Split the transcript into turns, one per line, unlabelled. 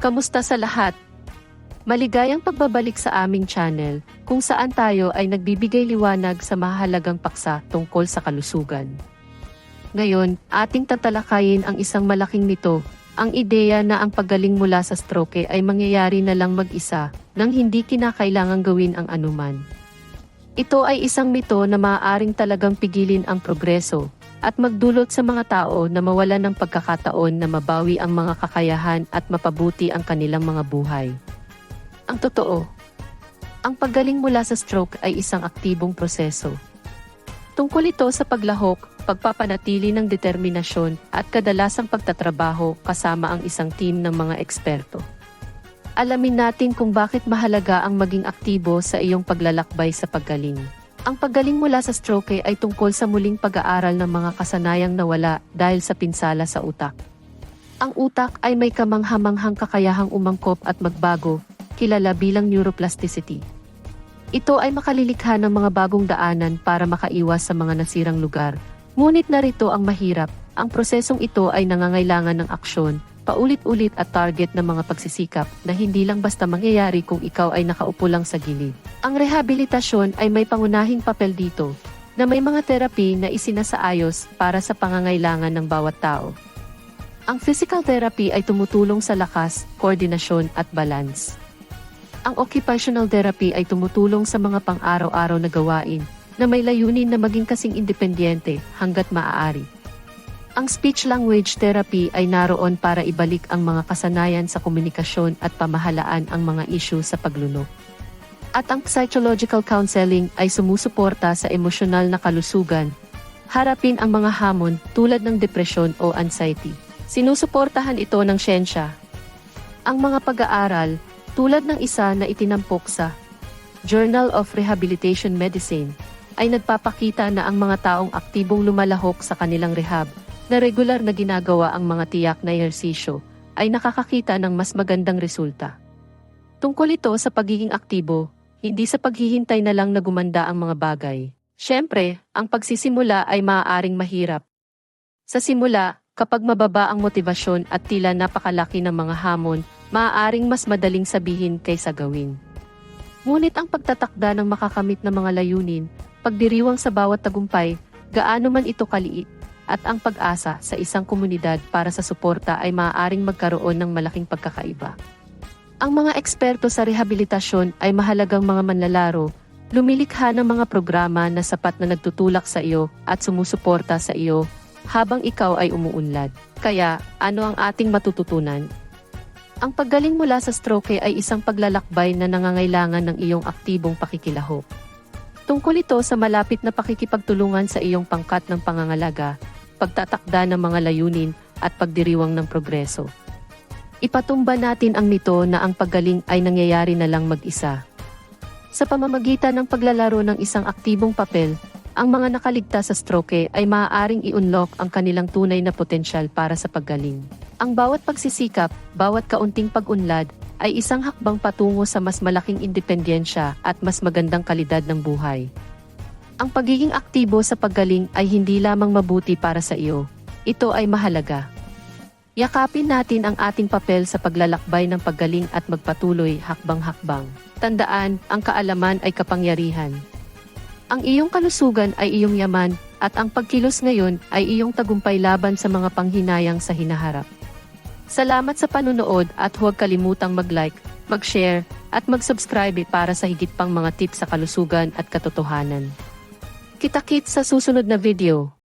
Kamusta sa lahat? Maligayang pagbabalik sa aming channel, kung saan tayo ay nagbibigay liwanag sa mahalagang paksa tungkol sa kalusugan. Ngayon, ating tatalakayin ang isang malaking mito, ang ideya na ang paggaling mula sa stroke ay mangyayari na lang mag-isa nang hindi kinakailangang gawin ang anuman. Ito ay isang mito na maaaring talagang pigilin ang progreso at magdulot sa mga tao na mawalan ng pagkakataon na mabawi ang mga kakayahan at mapabuti ang kanilang mga buhay. Ang totoo, ang paggaling mula sa stroke ay isang aktibong proseso. Tungkol ito sa paglahok, pagpapanatili ng determinasyon at kadalasang pagtatrabaho kasama ang isang team ng mga eksperto. Alamin natin kung bakit mahalaga ang maging aktibo sa iyong paglalakbay sa paggaling. Ang paggaling mula sa stroke ay tungkol sa muling pag-aaral ng mga kasanayang nawala dahil sa pinsala sa utak. Ang utak ay may kamanghamanghang kakayahang umangkop at magbago, kilala bilang neuroplasticity. Ito ay makalilikha ng mga bagong daanan para makaiwas sa mga nasirang lugar. Ngunit narito ang mahirap, ang prosesong ito ay nangangailangan ng aksyon, paulit-ulit at target ng mga pagsisikap na hindi lang basta mangyayari kung ikaw ay nakaupo lang sa gilid. Ang rehabilitasyon ay may pangunahing papel dito, na may mga therapy na isinasaayos para sa pangangailangan ng bawat tao. Ang physical therapy ay tumutulong sa lakas, koordinasyon at balance. Ang occupational therapy ay tumutulong sa mga pang-araw-araw na gawain na may layunin na maging kasing independyente hanggat maaari. Ang speech language therapy ay naroon para ibalik ang mga kasanayan sa komunikasyon at pamahalaan ang mga isyu sa paglunok. At ang psychological counseling ay sumusuporta sa emosyonal na kalusugan. Harapin ang mga hamon tulad ng depresyon o anxiety. Sinusuportahan ito ng siyensya. Ang mga pag-aaral, tulad ng isa na itinampok sa Journal of Rehabilitation Medicine, ay nagpapakita na ang mga taong aktibong lumalahok sa kanilang rehab, na regular na ginagawa ang mga tiyak na ehersisyo, ay nakakakita ng mas magandang resulta. Tungkol ito sa pagiging aktibo, hindi sa paghihintay na lang na gumanda ang mga bagay. Siyempre, ang pagsisimula ay maaaring mahirap. Sa simula, kapag mababa ang motibasyon at tila napakalaki ng mga hamon, maaaring mas madaling sabihin kaysa gawin. Ngunit ang pagtatakda ng makakamit na mga layunin, pagdiriwang sa bawat tagumpay, gaano man ito kaliit, at ang pag-asa sa isang komunidad para sa suporta ay maaaring magkaroon ng malaking pagkakaiba. Ang mga eksperto sa rehabilitasyon ay mahalagang mga manlalaro, lumilikha ng mga programa na sapat na nagtutulak sa iyo at sumusuporta sa iyo habang ikaw ay umuunlad. Kaya, ano ang ating matututunan? Ang paggaling mula sa stroke ay isang paglalakbay na nangangailangan ng iyong aktibong pakikilahok. Tungkol ito sa malapit na pakikipagtulungan sa iyong pangkat ng pangangalaga, pagtatakda ng mga layunin at pagdiriwang ng progreso. Ipatumba natin ang mito na ang paggaling ay nangyayari na lang mag-isa. Sa pamamagitan ng paglalaro ng isang aktibong papel, ang mga nakaligtas sa stroke ay maaaring i-unlock ang kanilang tunay na potensyal para sa paggaling. Ang bawat pagsisikap, bawat kaunting pag-unlad, ay isang hakbang patungo sa mas malaking independensya at mas magandang kalidad ng buhay. Ang pagiging aktibo sa paggaling ay hindi lamang mabuti para sa iyo. Ito ay mahalaga. Yakapin natin ang ating papel sa paglalakbay ng paggaling at magpatuloy hakbang-hakbang. Tandaan, ang kaalaman ay kapangyarihan. Ang iyong kalusugan ay iyong yaman, at ang pagkilos ngayon ay iyong tagumpay laban sa mga panghinayang sa hinaharap. Salamat sa panunood at huwag kalimutang mag-like, mag-share, at mag-subscribe para sa higit pang mga tips sa kalusugan at katotohanan. Kita-kits sa susunod na video.